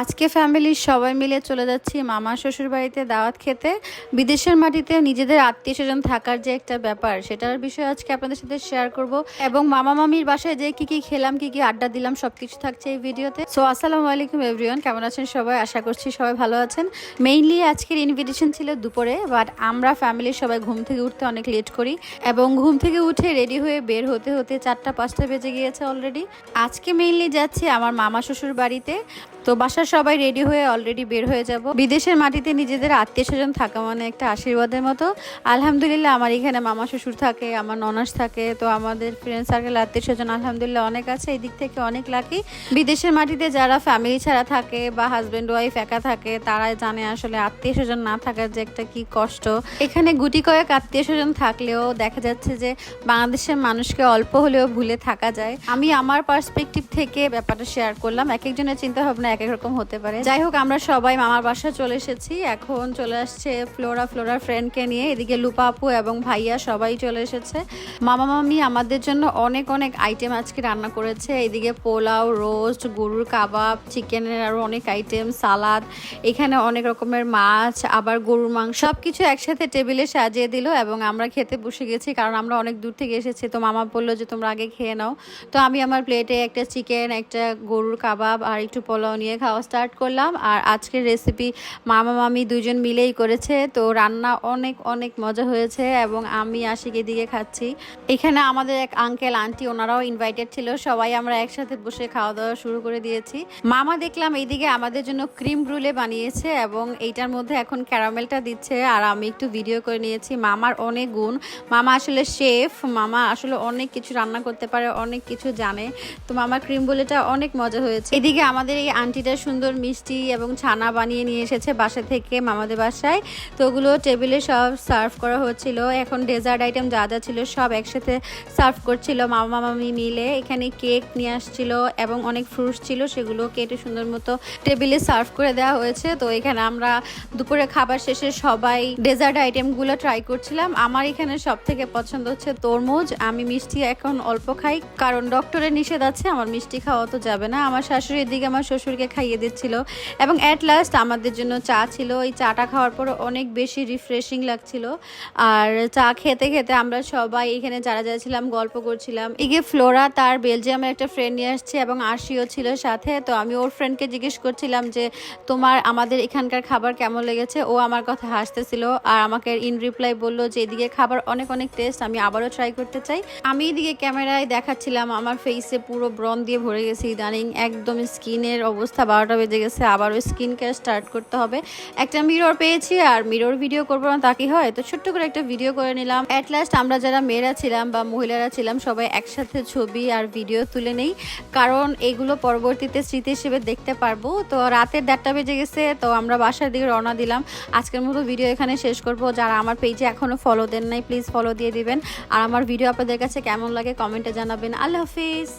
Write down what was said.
আজকে ফ্যামিলির সবাই মিলে চলে যাচ্ছি মামা শ্বশুর বাড়িতে দাওয়াত খেতে। বিদেশের মাটিতে নিজেদের আত্মীয় স্বজন থাকার যে একটা ব্যাপার, সেটার বিষয়ে আজকে আপনাদের সাথে শেয়ার করব। এবং মামা মামির বাসায় যে কি কি খেলাম, কি কি আড্ডা দিলাম, সবকিছু থাকছে এই ভিডিওতে। সো আসসালামু আলাইকুম এভরিওয়ান কেমন আছেন সবাই? আশা করছি সবাই ভালো আছেন। মেইনলি আজকের ইনভিটেশন ছিল দুপুরে বাট আমরা ফ্যামিলির সবাই ঘুম থেকে উঠতে অনেক লেট করি। এবং ঘুম থেকে উঠে রেডি হয়ে বের হতে হতে চারটা, পাঁচটা বেজে গিয়েছে অলরেডি আজকে মেইনলি যাচ্ছি আমার মামা শ্বশুর বাড়িতে তো বাসার সবাই রেডি হয়ে অলরেডি বের হয়ে যাব। বিদেশের মাটিতে নিজেদের আত্মীয় স্বজন থাকা মানে একটা আশীর্বাদের মতো। আলহামদুলিল্লাহ আমার এখানে মামা শ্বশুর থাকে, আমার ননাস থাকে, তো আমাদের ফ্রেন্ড সার্কেল আত্মীয় স্বজন আলহামদুলিল্লাহ অনেক আছে। এই দিক থেকে অনেক লাকি বিদেশের মাটিতে যারা ফ্যামিলি ছাড়া থাকে বা হাজব্যান্ড ওয়াইফ একা থাকে, তারাই জানে আসলে আত্মীয় স্বজন না থাকার যে একটা কি কষ্ট। এখানে গুটি কয়েক আত্মীয় স্বজন থাকলেও দেখা যাচ্ছে যে বাংলাদেশের মানুষকে অল্প হলেও ভুলে থাকা যায়। আমি আমার পার্সপেক্টিভ থেকে ব্যাপারটা শেয়ার করলাম। এক একজনের চিন্তা ভাবনা এক এক রকম হতে পারে। যাই হোক, আমরা সবাই মামার বাসা চলে এসেছি। এখন চলে আসছে ফ্লোরা ফ্লোরার ফ্রেন্ডকে নিয়ে। এদিকে লুপা আপু এবং ভাইয়া সবাই চলে এসেছে। মামা, মামি আমাদের জন্য অনেক অনেক আইটেম আজকে রান্না করেছে। এদিকে পোলাও রোস্ট গরুর কাবাব চিকেনের আরও অনেক আইটেম সালাদ এখানে অনেক রকমের মাছ, আবার গরুর মাংস। সব কিছু একসাথে টেবিলে সাজিয়ে দিল এবং আমরা খেতে বসে গেছি কারণ আমরা অনেক দূর থেকে এসেছি। তো মামা বলল যে, তোমরা আগে খেয়ে নাও। তো আমি আমার প্লেটে একটা চিকেন একটা গরুর কাবাব আর একটু পোলাও নিয়ে খাওয়া স্টার্ট করলাম। আর আজকের রেসিপি মামা, মামি দুজন মিলেই করেছে। তো রান্না অনেক অনেক মজা হয়েছে এবং আমি আশিক এদিকে খাচ্ছি। এখানে আমাদের এক আঙ্কেল আন্টি ওনারাও ইনভাইটেড ছিল। সবাই আমরা একসাথে বসে খাওয়া দাওয়া শুরু করে দিয়েছি। মামা দেখলাম এইদিকে আমাদের জন্য ক্রিম রুলে বানিয়েছে এবং এইটার মধ্যে এখন ক্যারামেলটা দিচ্ছে। আর আমি একটু ভিডিও করে নিয়েছি। মামার অনেক গুণ। মামা আসলে শেফ মামা আসলে অনেক কিছু রান্না করতে পারে, অনেক কিছু জানে। তো মামার ক্রিম রুলেটা অনেক মজা হয়েছে। এদিকে আমাদের এই আন্টিটা সুন্দর মিষ্টি এবং ছানা বানিয়ে নিয়ে এসেছে বাসা থেকে মামাদের বাসায়। তো ওগুলো টেবিলে সব সার্ভ করা হচ্ছিল। এখন ডেজার্ট আইটেম যা যা ছিল সব একসাথে সার্ভ করছিল মামা মামি মিলে। এখানে কেক নিয়ে আসছিল এবং অনেক ফ্রুটস ছিল, সেগুলো কেটে সুন্দর মতো টেবিলে সার্ভ করে দেওয়া হয়েছে। তো এখানে আমরা দুপুরে খাবার শেষে সবাই ডেজার্ট আইটেমগুলো ট্রাই করছিলাম। আমার এখানে সব থেকে পছন্দ হচ্ছে তরমুজ। আমি মিষ্টি এখন অল্প খাই, কারণ ডক্টরের নিষেধ আছে, আমার মিষ্টি খাওয়া তো যাবে না। আমার শাশুড়ির দিকে, আমার শ্বশুরকে খাইয়ে দিচ্ছিল। এবং অ্যাট লাস্ট আমাদের জন্য চা ছিল। এই চাটা খাওয়ার পর অনেক বেশি রিফ্রেশিং লাগছিল। আর চা খেতে খেতে আমরা সবাই এখানে যারা যারা ছিলাম, গল্প করছিলাম। এগিয়ে ফ্লোরা তার বেলজিয়ামের একটা ফ্রেন্ড নিয়ে আসছে এবং আরশিও ছিল সাথে। তো আমি ওর ফ্রেন্ডকে জিজ্ঞেস করছিলাম যে, তোমার আমাদের এখানকার খাবার কেমন লেগেছে? ও আমার কথা হাসতেছিল। আর আমাকে ইন রিপ্লাই বলল যে, এদিকে খাবার অনেক অনেক টেস্ট আমি আবারও ট্রাই করতে চাই। আমি এদিকে ক্যামেরায় দেখাচ্ছিলাম। আমার ফেসে পুরো ব্রন দিয়ে ভরে গেছে ইদানিং। একদম স্কিনের অবস্থা বারোটা বেজে গেছে, আবারও স্কিন কেয়ার স্টার্ট করতে হবে। একটা মিরর পেয়েছি আর মিরর ভিডিও করব না, তা কি হয়? তো ছোট্ট করে একটা ভিডিও করে নিলাম। অ্যাট লাস্ট আমরা যারা মেয়েরা ছিলাম বা মহিলারা ছিলাম, সবাই একসাথে ছবি আর ভিডিও তুলে নেই। কারণ এগুলো পরবর্তীতে স্মৃতি হিসেবে দেখতে পারব। তো রাতের দেড়টা বেজে গেছে, তো আমরা বাসার দিকে রওনা দিলাম। আজকের মতো ভিডিও এখানে শেষ করব। যারা আমার পেজে এখনও ফলো দেন নাই প্লিজ ফলো দিয়ে দিবেন। আর আমার ভিডিও আপনাদের কাছে কেমন লাগে কমেন্টে জানাবেন। আল্লাহ হাফিজ!